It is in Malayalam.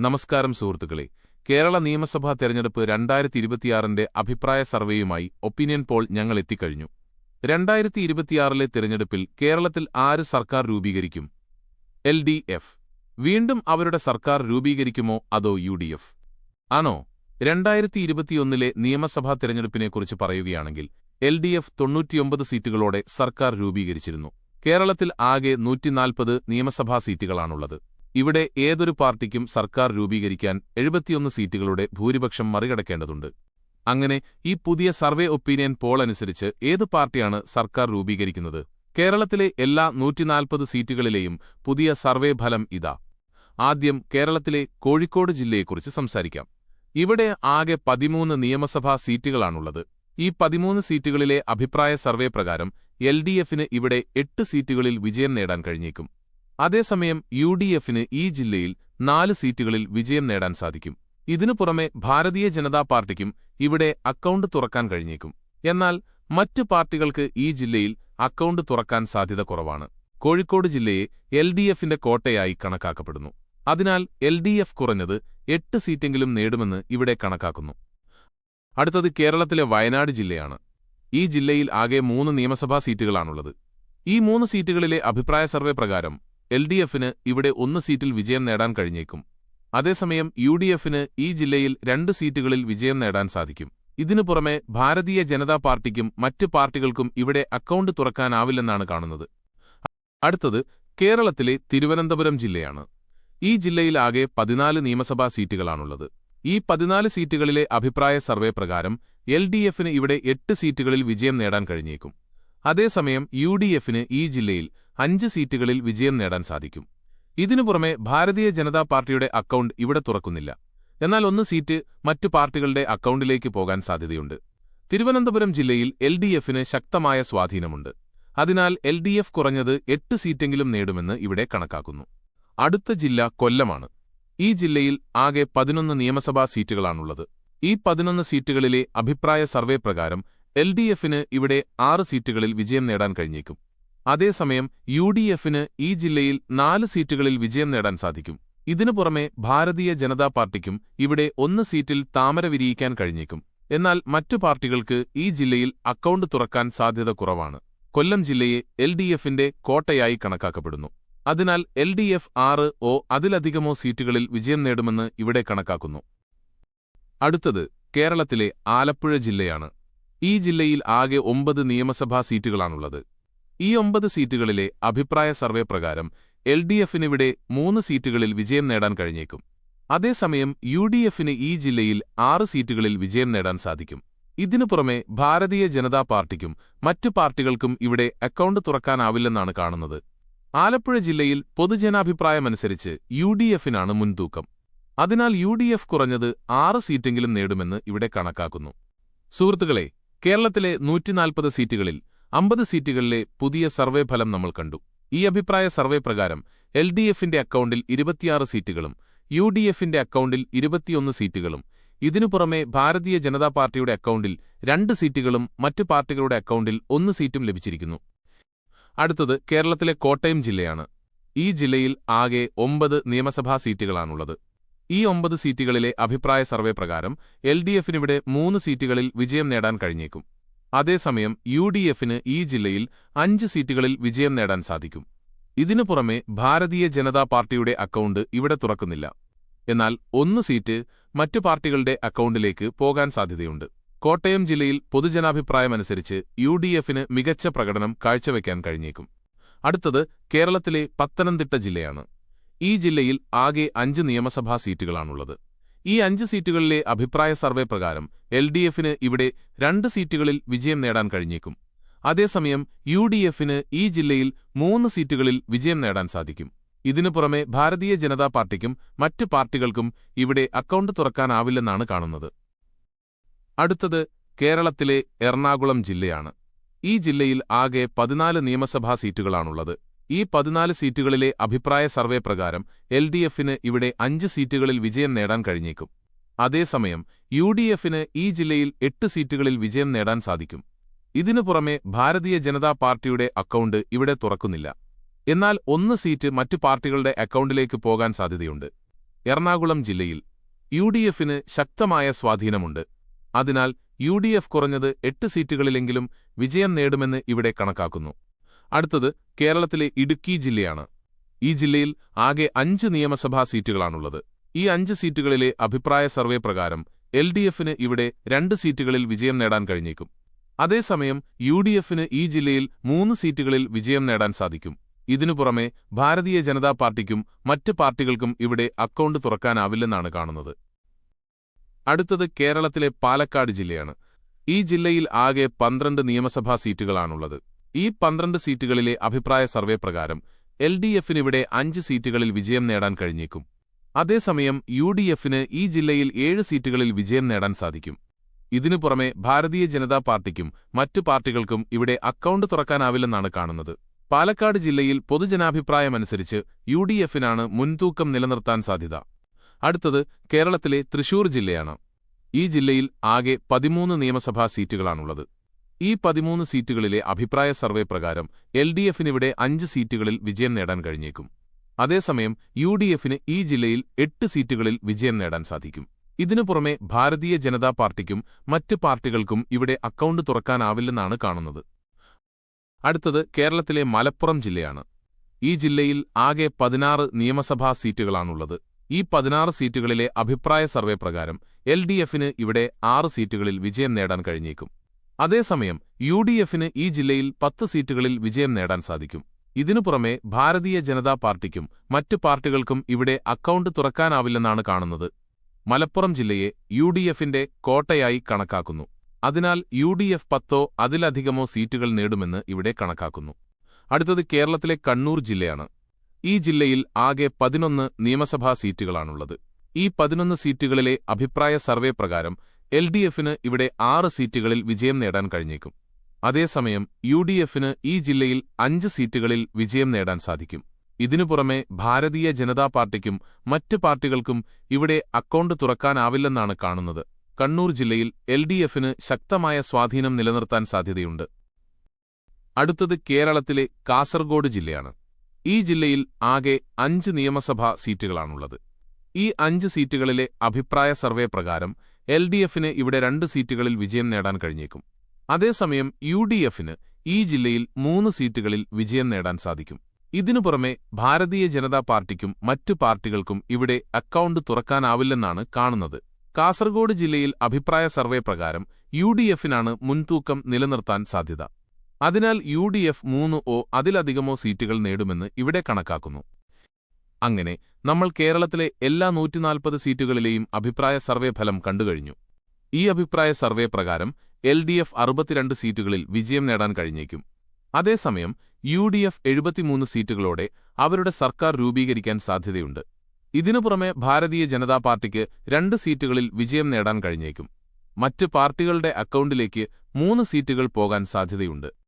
നമസ്കാരം സുഹൃത്തുക്കളെ. കേരള നിയമസഭാ തെരഞ്ഞെടുപ്പ് രണ്ടായിരത്തി ഇരുപത്തിയാറിന്റെ അഭിപ്രായ സർവേയുമായി ഒപ്പീനിയൻ പോൾ ഞങ്ങൾ എത്തിക്കഴിഞ്ഞു. രണ്ടായിരത്തി ഇരുപത്തിയാറിലെ തിരഞ്ഞെടുപ്പിൽ കേരളത്തിൽ ആര് സർക്കാർ രൂപീകരിക്കും? L D F. വീണ്ടും അവരുടെ സർക്കാർ രൂപീകരിക്കുമോ അതോ യു ഡി എഫ്? ആണോ? രണ്ടായിരത്തി ഇരുപത്തിയൊന്നിലെ നിയമസഭാ തെരഞ്ഞെടുപ്പിനെക്കുറിച്ച് പറയുകയാണെങ്കിൽ എൽ ഡി എഫ് തൊണ്ണൂറ്റിയൊമ്പത് സീറ്റുകളോടെ സർക്കാർ രൂപീകരിച്ചിരുന്നു. കേരളത്തിൽ ആകെ നൂറ്റിനാൽപ്പത് നിയമസഭാ സീറ്റുകളാണുള്ളത്. ഇവിടെ ഏതൊരു പാർട്ടിക്കും സർക്കാർ രൂപീകരിക്കാൻ എഴുപത്തിയൊന്ന് സീറ്റുകളുടെ ഭൂരിപക്ഷം മറികടക്കേണ്ടതുണ്ട്. അങ്ങനെ ഈ പുതിയ സർവേ ഒപ്പീനിയൻ പോൾ അനുസരിച്ച് ഏത് പാർട്ടിയാണ് സർക്കാർ രൂപീകരിക്കുന്നത്? കേരളത്തിലെ എല്ലാ നൂറ്റിനാൽപ്പത് സീറ്റുകളിലെയും പുതിയ സർവേ ഫലം ഇതാ. ആദ്യം കേരളത്തിലെ കോഴിക്കോട് ജില്ലയെക്കുറിച്ച് സംസാരിക്കാം. ഇവിടെ ആകെ പതിമൂന്ന് നിയമസഭാ സീറ്റുകളാണുള്ളത്. ഈ പതിമൂന്ന് സീറ്റുകളിലെ അഭിപ്രായ സർവേ പ്രകാരം എൽ ഇവിടെ എട്ട് സീറ്റുകളിൽ വിജയം നേടാൻ കഴിഞ്ഞേക്കും. അതേസമയം യു ഡി എഫിന് ഈ ജില്ലയിൽ നാല് സീറ്റുകളിൽ വിജയം നേടാൻ സാധിക്കും. ഇതിനു പുറമെ ഭാരതീയ ജനതാ പാർട്ടിക്കും ഇവിടെ അക്കൗണ്ട് തുറക്കാൻ കഴിഞ്ഞേക്കും. എന്നാൽ മറ്റു പാർട്ടികൾക്ക് ഈ ജില്ലയിൽ അക്കൗണ്ട് തുറക്കാൻ സാധ്യത കുറവാണ്. കോഴിക്കോട് ജില്ലയെ എൽ ഡി എഫിന്റെ കോട്ടയായി കണക്കാക്കപ്പെടുന്നു. അതിനാൽ എൽ ഡി എഫ് കുറഞ്ഞത് എട്ട് സീറ്റെങ്കിലും നേടുമെന്ന് ഇവിടെ കണക്കാക്കുന്നു. അടുത്തത് കേരളത്തിലെ വയനാട് ജില്ലയാണ്. ഈ ജില്ലയിൽ ആകെ മൂന്ന് നിയമസഭാ സീറ്റുകളാണുള്ളത്. ഈ മൂന്ന് സീറ്റുകളിലെ അഭിപ്രായ സർവേ പ്രകാരം എൽ ഡി എഫിന് ഇവിടെ ഒന്ന് സീറ്റിൽ വിജയം നേടാൻ കഴിഞ്ഞേക്കും. അതേസമയം യു ഡി എഫിന് ഈ ജില്ലയിൽ രണ്ട് സീറ്റുകളിൽ വിജയം നേടാൻ സാധിക്കും. ഇതിനു പുറമെ ഭാരതീയ ജനതാ പാർട്ടിക്കും മറ്റ് പാർട്ടികൾക്കും ഇവിടെ അക്കൗണ്ട് തുറക്കാനാവില്ലെന്നാണ് കാണുന്നത്. അടുത്തത് കേരളത്തിലെ തിരുവനന്തപുരം ജില്ലയാണ്. ഈ ജില്ലയിൽ ആകെ പതിനാല് നിയമസഭാ സീറ്റുകളാണുള്ളത്. ഈ പതിനാല് സീറ്റുകളിലെ അഭിപ്രായ സർവേ പ്രകാരം എൽ ഡി എഫിന് ഇവിടെ എട്ട് സീറ്റുകളിൽ വിജയം നേടാൻ കഴിഞ്ഞേക്കും. അതേസമയം യു ഡി എഫിന് ഈ ജില്ലയിൽ അഞ്ച് സീറ്റുകളിൽ വിജയം നേടാൻ സാധിക്കും. ഇതിനു പുറമെ ഭാരതീയ ജനതാ പാർട്ടിയുടെ അക്കൗണ്ട് ഇവിടെ തുറക്കുന്നില്ല. എന്നാൽ ഒന്ന് സീറ്റ് മറ്റു പാർട്ടികളുടെ അക്കൗണ്ടിലേക്ക് പോകാൻ സാധ്യതയുണ്ട്. തിരുവനന്തപുരം ജില്ലയിൽ എൽ ശക്തമായ സ്വാധീനമുണ്ട്. അതിനാൽ എൽ ഡി എഫ് കുറഞ്ഞത് എട്ട് സീറ്റെങ്കിലും നേടുമെന്ന് ഇവിടെ കണക്കാക്കുന്നു. അടുത്ത ജില്ല കൊല്ലമാണ്. ഈ ജില്ലയിൽ ആകെ പതിനൊന്ന് നിയമസഭാ സീറ്റുകളാണുള്ളത്. ഈ പതിനൊന്ന് സീറ്റുകളിലെ അഭിപ്രായ സർവേ പ്രകാരം എൽ ഇവിടെ ആറ് സീറ്റുകളിൽ വിജയം നേടാൻ കഴിഞ്ഞേക്കും. അതേസമയം യു ഡി എഫിന് ഈ ജില്ലയിൽ നാല് സീറ്റുകളിൽ വിജയം നേടാൻ സാധിക്കും. ഇതിനു പുറമെ ഭാരതീയ ജനതാ പാർട്ടിക്കും ഇവിടെ ഒന്ന് സീറ്റിൽ താമര വിരിയിക്കാൻ കഴിഞ്ഞേക്കും. എന്നാൽ മറ്റു പാർട്ടികൾക്ക് ഈ ജില്ലയിൽ അക്കൗണ്ട് തുറക്കാൻ സാധ്യത കുറവാണ്. കൊല്ലം ജില്ലയെ എൽ ഡി എഫിന്റെ കോട്ടയായി കണക്കാക്കപ്പെടുന്നു. അതിനാൽ എൽ ഡി എഫ് ആറ് ഓ അതിലധികമോ സീറ്റുകളിൽ വിജയം നേടുമെന്ന് ഇവിടെ കണക്കാക്കുന്നു. അടുത്തത് കേരളത്തിലെ ആലപ്പുഴ ജില്ലയാണ്. ഈ ജില്ലയിൽ ആകെ ഒമ്പത് നിയമസഭാ സീറ്റുകളാണുള്ളത്. ഈ ഒമ്പത് സീറ്റുകളിലെ അഭിപ്രായ സർവേ പ്രകാരം എൽ ഡി എഫിനിവിടെ മൂന്ന് സീറ്റുകളിൽ വിജയം നേടാൻ കഴിഞ്ഞേക്കും. അതേസമയം യു ഡി എഫിന് ഈ ജില്ലയിൽ ആറ് സീറ്റുകളിൽ വിജയം നേടാൻ സാധിക്കും. ഇതിനു പുറമെ ഭാരതീയ ജനതാ പാർട്ടിക്കും മറ്റു പാർട്ടികൾക്കും ഇവിടെ അക്കൗണ്ട് തുറക്കാനാവില്ലെന്നാണ് കാണുന്നത്. ആലപ്പുഴ ജില്ലയിൽ പൊതുജനാഭിപ്രായമനുസരിച്ച് യു ഡി എഫിനാണ് മുൻതൂക്കം. അതിനാൽ യു ഡി എഫ് കുറഞ്ഞത് ആറ് സീറ്റെങ്കിലും നേടുമെന്ന് ഇവിടെ കണക്കാക്കുന്നു. സുഹൃത്തുക്കളെ കേരളത്തിലെ നൂറ്റിനാൽപ്പത് സീറ്റുകളിൽ അമ്പത് സീറ്റുകളിലെ പുതിയ സർവേ ഫലം നമ്മൾ കണ്ടു. ഈ അഭിപ്രായ സർവേ പ്രകാരം എൽ ഡി എഫിന്റെ അക്കൗണ്ടിൽ ഇരുപത്തിയാറ് സീറ്റുകളും യു ഡി എഫിന്റെ അക്കൗണ്ടിൽ ഇരുപത്തിയൊന്ന് സീറ്റുകളും ഇതിനു പുറമെ ഭാരതീയ ജനതാ പാർട്ടിയുടെ അക്കൗണ്ടിൽ രണ്ട് സീറ്റുകളും മറ്റു പാർട്ടികളുടെ അക്കൗണ്ടിൽ ഒന്ന് സീറ്റും ലഭിച്ചിരിക്കുന്നു. അടുത്തത് കേരളത്തിലെ കോട്ടയം ജില്ലയാണ്. ഈ ജില്ലയിൽ ആകെ ഒമ്പത് നിയമസഭാ സീറ്റുകളാണുള്ളത്. ഈ ഒമ്പത് സീറ്റുകളിലെ അഭിപ്രായ സർവേ പ്രകാരം എൽ ഡി എഫിനിവിടെ മൂന്ന് സീറ്റുകളിൽ വിജയം നേടാൻ കഴിഞ്ഞേക്കും. അതേസമയം യു ഡി എഫിന് ഈ ജില്ലയിൽ അഞ്ച് സീറ്റുകളിൽ വിജയം നേടാൻ സാധിക്കും. ഇതിനു പുറമെ ഭാരതീയ ജനതാ പാർട്ടിയുടെ അക്കൗണ്ട് ഇവിടെ തുറക്കുന്നില്ല. എന്നാൽ ഒന്ന് സീറ്റ് മറ്റു പാർട്ടികളുടെ അക്കൗണ്ടിലേക്ക് പോകാൻ സാധ്യതയുണ്ട്. കോട്ടയം ജില്ലയിൽ പൊതുജനാഭിപ്രായമനുസരിച്ച് യു ഡി എഫിന് മികച്ച പ്രകടനം കാഴ്ചവെക്കാൻ കഴിഞ്ഞേക്കും. അടുത്തത് കേരളത്തിലെ പത്തനംതിട്ട ജില്ലയാണ്. ഈ ജില്ലയിൽ ആകെ അഞ്ച് നിയമസഭാ സീറ്റുകളാണുള്ളത്. ഈ അഞ്ച് സീറ്റുകളിലെ അഭിപ്രായ സർവേ പ്രകാരം എൽ ഡി എഫിന് ഇവിടെ രണ്ട് സീറ്റുകളിൽ വിജയം നേടാൻ കഴിഞ്ഞേക്കും. അതേസമയം യു ഡി എഫിന് ഈ ജില്ലയിൽ മൂന്ന് സീറ്റുകളിൽ വിജയം നേടാൻ സാധിക്കും. ഇതിനു പുറമെ ഭാരതീയ ജനതാ പാർട്ടിക്കും മറ്റ് പാർട്ടികൾക്കും ഇവിടെ അക്കൗണ്ട് തുറക്കാനാവില്ലെന്നാണ് കാണുന്നത്. അടുത്തത് കേരളത്തിലെ എറണാകുളം ജില്ലയാണ്. ഈ ജില്ലയിൽ ആകെ പതിനാല് നിയമസഭാ സീറ്റുകളാണുള്ളത്. ഈ പതിനാല് സീറ്റുകളിലെ അഭിപ്രായ സർവേ പ്രകാരം എൽ ഡി എഫിന് ഇവിടെ അഞ്ച് സീറ്റുകളിൽ വിജയം നേടാൻ കഴിഞ്ഞേക്കും. അതേസമയം യു ഡി എഫിന് ഈ ജില്ലയിൽ എട്ട് സീറ്റുകളിൽ വിജയം നേടാൻ സാധിക്കും. ഇതിനു പുറമെ ഭാരതീയ ജനതാ പാർട്ടിയുടെ അക്കൗണ്ട് ഇവിടെ തുറക്കുന്നില്ല. എന്നാൽ ഒന്ന് സീറ്റ് മറ്റു പാർട്ടികളുടെ അക്കൗണ്ടിലേക്ക് പോകാൻ സാധ്യതയുണ്ട്. എറണാകുളം ജില്ലയിൽ യു ഡി എഫിന് ശക്തമായ സ്വാധീനമുണ്ട്. അതിനാൽ യു ഡി എഫ് കുറഞ്ഞത് എട്ട് സീറ്റുകളിലെങ്കിലും വിജയം നേടുമെന്ന് ഇവിടെ കണക്കാക്കുന്നു. അടുത്തത് കേരളത്തിലെ ഇടുക്കി ജില്ലയാണ്. ഈ ജില്ലയിൽ ആകെ അഞ്ച് നിയമസഭാ സീറ്റുകളാണുള്ളത്. ഈ അഞ്ച് സീറ്റുകളിലെ അഭിപ്രായ സർവേ പ്രകാരം എൽ ഇവിടെ രണ്ട് സീറ്റുകളിൽ വിജയം നേടാൻ കഴിഞ്ഞേക്കും. അതേസമയം യു ഡി എഫിന് ഈ ജില്ലയിൽ മൂന്ന് സീറ്റുകളിൽ വിജയം നേടാൻ സാധിക്കും. ഇതിനു പുറമെ ഭാരതീയ ജനതാ പാർട്ടിക്കും മറ്റ് പാർട്ടികൾക്കും ഇവിടെ അക്കൗണ്ട് തുറക്കാനാവില്ലെന്നാണ് കാണുന്നത്. അടുത്തത് കേരളത്തിലെ പാലക്കാട് ജില്ലയാണ്. ഈ ജില്ലയിൽ ആകെ പന്ത്രണ്ട് നിയമസഭാ സീറ്റുകളാണുള്ളത്. ഈ പന്ത്രണ്ട് സീറ്റുകളിലെ അഭിപ്രായ സർവേ പ്രകാരം എൽ ഡി എഫിനിവിടെ അഞ്ച് സീറ്റുകളിൽ വിജയം നേടാൻ കഴിഞ്ഞേക്കും. അതേസമയം യു ഡി എഫിന് ഈ ജില്ലയിൽ ഏഴ് സീറ്റുകളിൽ വിജയം നേടാൻ സാധിക്കും. ഇതിനു പുറമെ ഭാരതീയ ജനതാ പാർട്ടിക്കും മറ്റു പാർട്ടികൾക്കും ഇവിടെ അക്കൗണ്ട് തുറക്കാനാവില്ലെന്നാണ് കാണുന്നത്. പാലക്കാട് ജില്ലയിൽ പൊതുജനാഭിപ്രായമനുസരിച്ച് യു ഡി എഫിനാണ് മുൻതൂക്കം നിലനിർത്താൻ സാധ്യത. അടുത്തത് കേരളത്തിലെ തൃശൂർ ജില്ലയാണ്. ഈ ജില്ലയിൽ ആകെ പതിമൂന്ന് നിയമസഭാ സീറ്റുകളാണുള്ളത്. ഈ പതിമൂന്ന് സീറ്റുകളിലെ അഭിപ്രായ സർവേ പ്രകാരം എൽ ഡി എഫിനിവിടെ അഞ്ച് സീറ്റുകളിൽ വിജയം നേടാൻ കഴിഞ്ഞേക്കും. അതേസമയം യു ഡി എഫിന് ഈ ജില്ലയിൽ എട്ട് സീറ്റുകളിൽ വിജയം നേടാൻ സാധിക്കും. ഇതിനു പുറമെ ഭാരതീയ ജനതാ പാർട്ടിക്കും മറ്റ് പാർട്ടികൾക്കും ഇവിടെ അക്കൗണ്ട് തുറക്കാനാവില്ലെന്നാണ് കാണുന്നത്. അടുത്തത് കേരളത്തിലെ മലപ്പുറം ജില്ലയാണ്. ഈ ജില്ലയിൽ ആകെ പതിനാറ് നിയമസഭാ സീറ്റുകളാണുള്ളത്. ഈ പതിനാറ് സീറ്റുകളിലെ അഭിപ്രായ സർവേ പ്രകാരം എൽ ഇവിടെ ആറ് സീറ്റുകളിൽ വിജയം നേടാൻ കഴിഞ്ഞേക്കും. അതേസമയം യു ഡി എഫിന് ഈ ജില്ലയിൽ പത്ത് സീറ്റുകളിൽ വിജയം നേടാൻ സാധിക്കും. ഇതിനു പുറമെ ഭാരതീയ ജനതാ പാർട്ടിക്കും മറ്റ് പാർട്ടികൾക്കും ഇവിടെ അക്കൗണ്ട് തുറക്കാനാവില്ലെന്നാണ് കാണുന്നത്. മലപ്പുറം ജില്ലയെ യു ഡി എഫിന്റെ കോട്ടയായി കണക്കാക്കുന്നു. അതിനാൽ യു ഡി എഫ് പത്തോ അതിലധികമോ സീറ്റുകൾ നേടുമെന്ന് ഇവിടെ കണക്കാക്കുന്നു. അടുത്തത് കേരളത്തിലെ കണ്ണൂർ ജില്ലയാണ്. ഈ ജില്ലയിൽ ആകെ പതിനൊന്ന് നിയമസഭാ സീറ്റുകളാണുള്ളത്. ഈ പതിനൊന്ന് സീറ്റുകളിലെ അഭിപ്രായ സർവേ പ്രകാരം എൽ ഡി എഫിന് ഇവിടെ ആറ് സീറ്റുകളിൽ വിജയം നേടാൻ കഴിഞ്ഞേക്കും. അതേസമയം യു ഡി എഫിന് ഈ ജില്ലയിൽ അഞ്ച് സീറ്റുകളിൽ വിജയം നേടാൻ സാധിക്കും. ഇതിനു പുറമെ ഭാരതീയ ജനതാ പാർട്ടിക്കും മറ്റ് പാർട്ടികൾക്കും ഇവിടെ അക്കൗണ്ട് തുറക്കാനാവില്ലെന്നാണ് കാണുന്നത്. കണ്ണൂർ ജില്ലയിൽ എൽ ഡി എഫിന് ശക്തമായ സ്വാധീനം നിലനിർത്താൻ സാധ്യതയുണ്ട്. അടുത്തത് കേരളത്തിലെ കാസർഗോഡ് ജില്ലയാണ്. ഈ ജില്ലയിൽ ആകെ അഞ്ച് നിയമസഭാ സീറ്റുകളാണുള്ളത്. ഈ അഞ്ച് സീറ്റുകളിലെ അഭിപ്രായ സർവേ പ്രകാരം എൽ ഡി എഫിന് ഇവിടെ രണ്ട് സീറ്റുകളിൽ വിജയം നേടാൻ കഴിഞ്ഞേക്കും. അതേസമയം യു ഡി എഫിന് ഈ ജില്ലയിൽ മൂന്ന് സീറ്റുകളിൽ വിജയം നേടാൻ സാധിക്കും. ഇതിനു പുറമെ ഭാരതീയ ജനതാ പാർട്ടിക്കും മറ്റു പാർട്ടികൾക്കും ഇവിടെ അക്കൗണ്ട് തുറക്കാനാവില്ലെന്നാണ് കാണുന്നത്. കാസർഗോഡ് ജില്ലയിൽ അഭിപ്രായ സർവേ പ്രകാരം യു ഡി എഫിനാണ് മുൻതൂക്കം നിലനിർത്താൻ സാധ്യത. അതിനാൽ യു ഡി എഫ് മൂന്ന് ഓ അതിലധികമോ സീറ്റുകൾ നേടുമെന്ന് ഇവിടെ കണക്കാക്കുന്നു. അങ്ങനെ നമ്മൾ കേരളത്തിലെ എല്ലാ നൂറ്റിനാൽപ്പത് സീറ്റുകളിലെയും അഭിപ്രായ സർവേ ഫലം കണ്ടുകഴിഞ്ഞു. ഈ അഭിപ്രായ സർവേ പ്രകാരം എൽ ഡി എഫ് അറുപത്തിരണ്ട് സീറ്റുകളിൽ വിജയം നേടാൻ കഴിഞ്ഞേക്കും. അതേസമയം യു ഡി എഫ് എഴുപത്തിമൂന്ന് സീറ്റുകളോടെ അവരുടെ സർക്കാർ രൂപീകരിക്കാൻ സാധ്യതയുണ്ട്. ഇതിനു പുറമെ ഭാരതീയ ജനതാ പാർട്ടിക്ക് രണ്ട് സീറ്റുകളിൽ വിജയം നേടാൻ കഴിഞ്ഞേക്കും. മറ്റ് പാർട്ടികളുടെ അക്കൗണ്ടിലേക്ക് മൂന്ന് സീറ്റുകൾ പോകാൻ സാധ്യതയുണ്ട്.